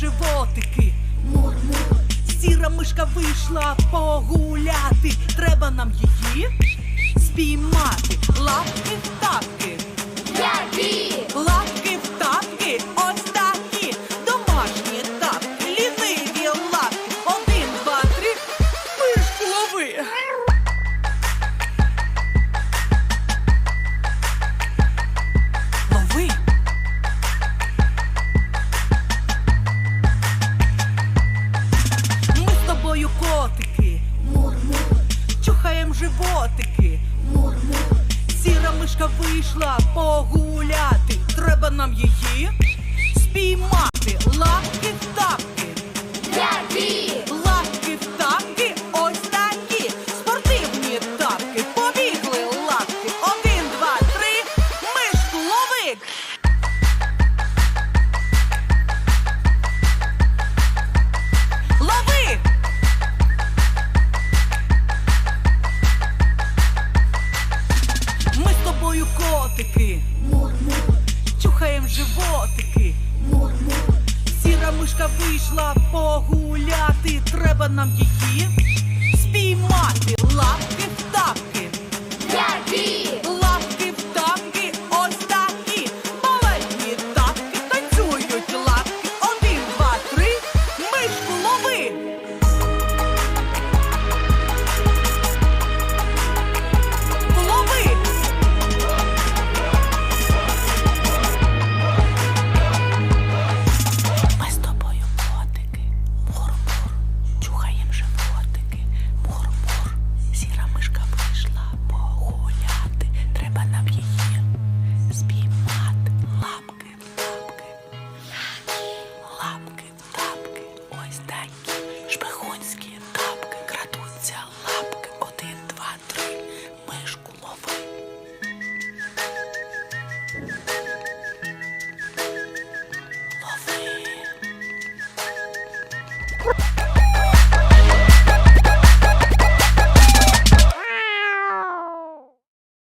животики. Мур-мур. Сіра мишка вийшла погуляти. Треба нам її спіймати. Лапки в Животики. Мур-мур. Сіра мишка вийшла погуляти. Треба нам її спіймати. Лапки Тобою котики. Мур-мур. Чухаєм животики. Сіра мишка вийшла погуляти. Треба нам її спіймати. Brrr!